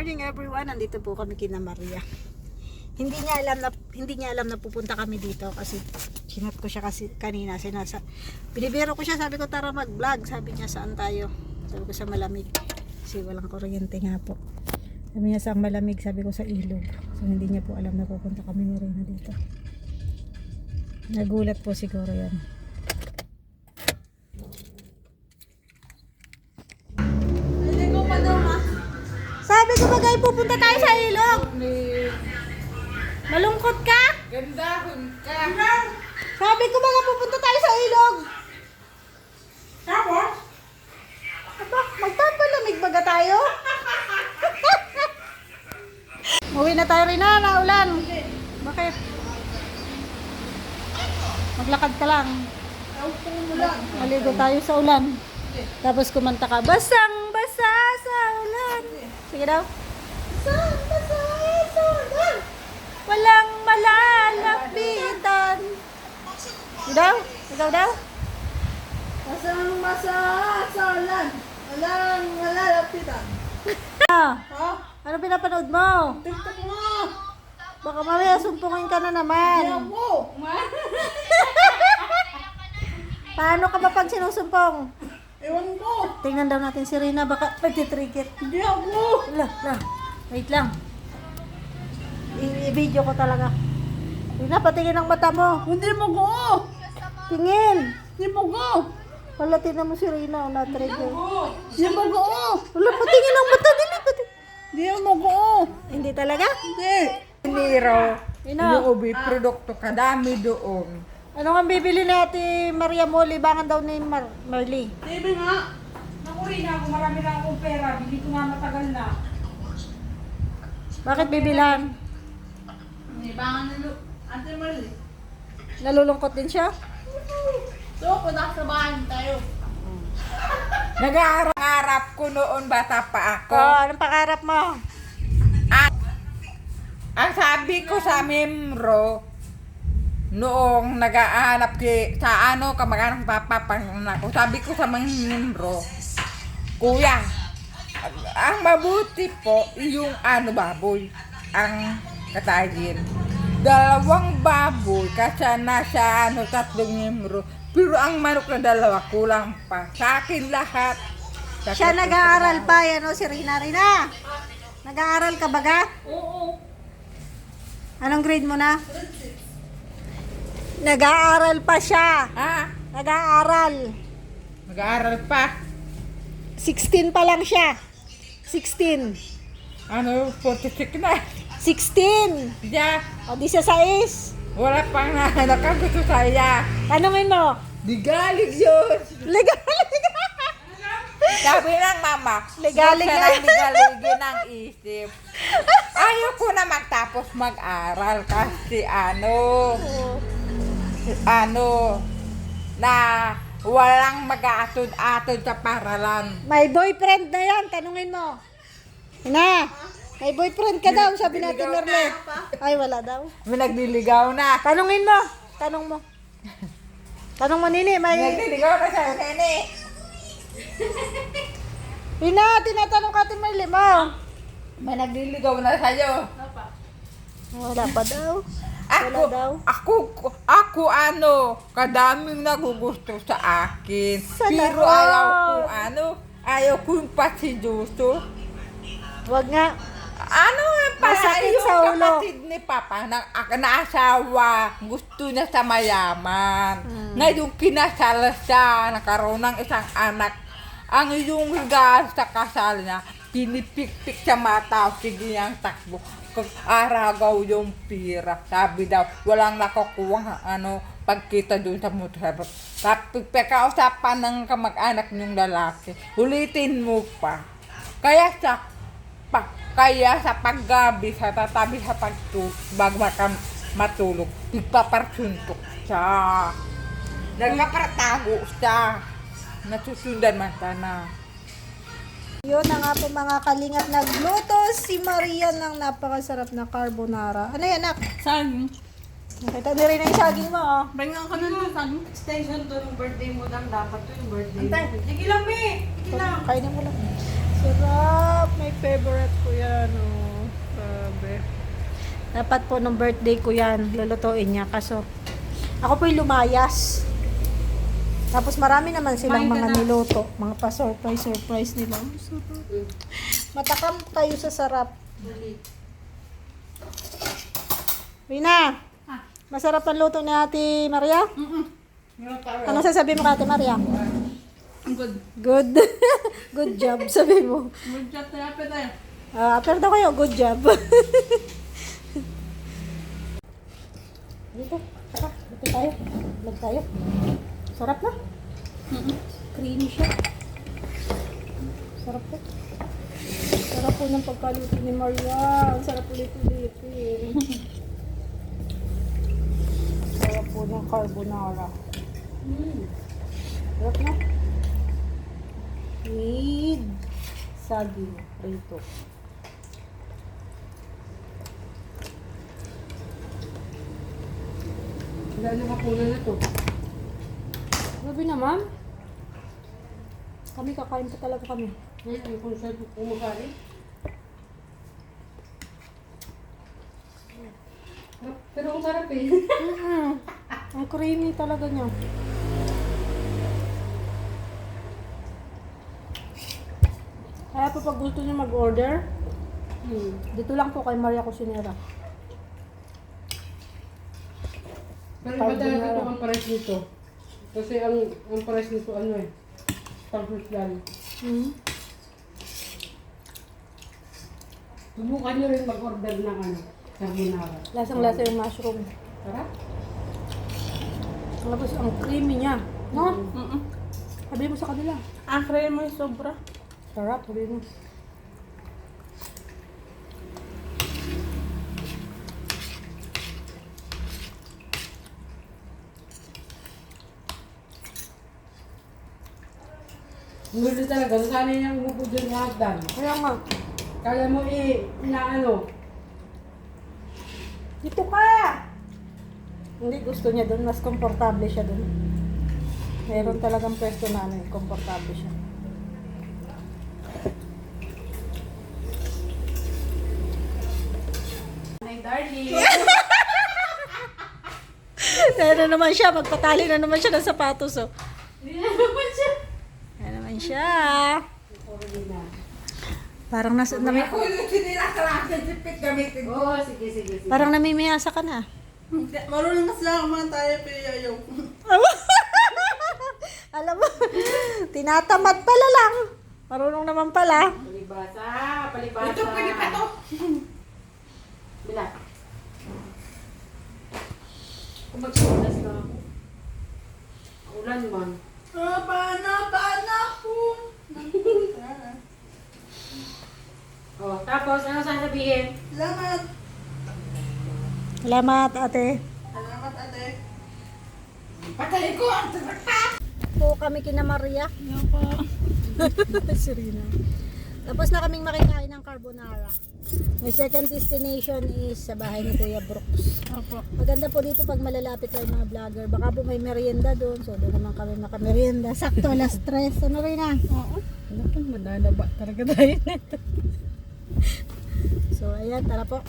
morning everyone. Nandito po kami kina Maria. Hindi niya alam na hindi niya alam na pupunta kami dito kasi chinat ko siya kasi kanina sinasa. Binibiro ko siya, sabi ko tara mag-vlog. Sabi niya saan tayo? Sabi ko sa malamig. Kasi walang kuryente nga po. Sabi niya sa malamig, sabi ko sa ilog. So hindi niya po alam na pupunta kami ni Reyna dito. Nagulat po siguro yan. Sabi ko bagay pupunta tayo sa ilog. Malungkot ka? Gandahon ka. Sabi ko baga pupunta tayo sa ilog. Tapos? Aba, magpapalamig baga tayo? Uwi na tayo rin na, naulan. Bakit? Maglakad ka lang. Maligo tayo sa ulan. Tapos kumanta ka, ulan. Sige daw. Walang malalapitan. Sige daw. Ikaw daw. Masang masa sa ulan. Walang malalapitan. Ah, Ha? ano pinapanood mo? TikTok mo. Baka mamaya sumpungin ka na naman. Ako. Paano ka ba pag sinusumpong? Ewan ko. Tingnan daw natin si Rina, baka pagtitrigger. Hindi ako. Wala, wala. Wait lang. I-video ko talaga. Rina, patingin ang mata mo. Hindi mo ko. Tingin. Hindi mo ko. Wala, tingnan mo si Rina, na-trigger. Hindi mo ko. Wala, patingin ang mata. Dili, patingin. Hindi mo ko. Hindi talaga? Hindi. Niro, Ina, ubi produkto kadami doon. Ano nga bibili ni Ate Maria mo? Libangan daw ni Mar Marley. TV nga. Naku rin ako, marami na akong pera, bili ko nga matagal na. Bakit bibilhan? Nibangan nilo. Ate Marley. Nalulungkot din siya? So, punta sa bahay tayo. Nag-aarap ko noon bata pa ako. Oh, anong pangarap mo? At ang sabi ko sa membro, noong nag-aanap ki, sa ano, kamag-anak papapang ko, sabi ko sa mga membro, Kuya, ang mabuti po, yung ano baboy, ang katayin. Dalawang baboy, kasi nasa ano, tatlong membro. Pero ang manok na dalawa, kulang pa. Sa akin lahat. Sa Siya nag-aaral pa, yan o, si Rina Rina. Nag-aaral ka baga? Oo. Anong grade mo na? Nag-aaral pa siya. Ah, Nag-aaral. Mag-aaral pa. 16 pa lang siya. 16. Ano, 46 na. 16. Diya, O, di sa 6. wala pang nahanap ang gusto saya. Tanungin mo. Digalig yun. Legal. Sabi ng mama, Ligalig na. ka nang ligaligin ang isip. Ayaw ko na magtapos mag-aral kasi ano, ano, na walang mag-aatod-atod sa paralan. May boyfriend na yan. Tanungin mo. Na. May boyfriend ka daw, sabi natin Niligaw Merle. Ay, wala daw. May nagliligaw na. Tanungin mo. Tanong mo. Tanong mo, Nini. May... Nagliligaw na sa nene. Rina, tinatanong ka din Merle mo. May nagliligaw na sa'yo. Wala pa daw. Ako, daw. ako, ako ano, kadaming nagugusto sa akin. Sana Pero ayaw ko, ano, ayaw ko yung pasiduso. Wag nga. Ano nga para Masakit yung sa ulo. kapatid ni Papa na, ak- na asawa, gusto niya sa mayaman. Hmm. Ngayon kinasal siya, nakaroon ng isang anak. Ang yung regalo sa kasal niya, pinipikpik sa mata, sige niyang takbo. Kung aragaw yung pira, sabi daw, walang nakukuha ano, pagkita doon sa motor. Tapos pagkausapan ng kamag-anak niyong lalaki, ulitin mo pa. Kaya sa pa, kaya sa paggabi, sa tatabi sa pagtulog, bago makam, matulog, nagpaparsuntok siya. Nagpapartago siya. Nasusundan man sana. Yun na nga po mga kalingap. Nagluto si Maria ng napakasarap na carbonara. Ano yan, nak? Saging. Nakita ni Rina yung saging mo, oh. Bringan ka na ng saging. extension to yung birthday mo lang dapat to yung birthday Antay. mo. Sige lang, be. Sige lang. Kainin mo lang. Sarap! My favorite ko yan, oh. Grabe. Dapat po nung birthday ko yan, lulutuin niya. Kaso, ako po yung lumayas. Tapos marami naman silang Kumain ka mga na. niluto. Mga pa-surprise, surprise nila. Ang sarap. Matakam kayo sa sarap. Rina, Ah. masarap ang luto ni Ate Maria? Mm-mm. Meron. Ano sasabihin mo kay Ate Maria? Good. Good. good job, sabi mo. Good job tayo. Ah, pero daw kayo, good job. dito, tara, dito tayo. Vlog tayo. Sarap na. Mm-mm. Creamy siya. Sarap po. Sarap po ng pagkaluto ni Maria. Sarap ulit-ulitin. sarap po ng carbonara. Mm. Sarap na. With saging prito. Wala na kapunan na to. Grabe naman. Kami kakain pa talaga kami. Ngayon, kung saan kumakain. Pero ang sarap eh. Mm-mm. Ang creamy talaga niya. Kaya po pag gusto niyo mag-order, Hmm. dito lang po kay Maria Cusinera. Pero iba talaga ito ang price nito. Kasi ang ang price nito ano eh. Tapos lang. Mm. Subukan nyo rin mag-order ng ano. Carbonara. Lasang-lasa yung mushroom. Sarap. Tapos ang creamy niya. No? Mm-mm. Sabi mo sa kanila. Ang cream mo yung sobra. Sarap, sabi mo. Ngulo talaga. Nasanay niyang umupo dyan sa hagdan. Kaya nga, Kala mo eh, inaano. dito ka! Hindi gusto niya doon, mas komportable siya doon. Meron talagang pwesto na ano, eh, komportable siya. Darling. ano naman siya, magpatali na naman siya ng sapatos, oh. Hindi na naman siya. Ayan siya. Parang nasa, nami, Ako yung sinila sa lahat ng sipit gamitin ko. Oo, sige, sige, sige. parang namimiyasa ka na. Marunong kasi ako man tayo pero ayaw. Alam mo, tinatamad pala lang. Marunong naman pala. Palibasa, palibasa. Ito, pwede pa to. Bila. Kung magsulas na ako. Ulan man. Ah, paano? Paano ako? Oh, tapos ano sasabihin? Salamat. Salamat, ate. Salamat ate. Patayin ko ang sasakta. Po kami kina Maria. Ayaw pa. si Rina. Tapos na kaming makikain ng carbonara. My second destination is sa bahay ni Kuya Brooks. Opo. Maganda po dito pag malalapit tayo mga vlogger. Baka po may merienda doon. So doon naman kami makamerienda. Sakto, last stress. Ano rin ah? Oo. Ano po, madadaba talaga tayo nito. So ayan, tara po.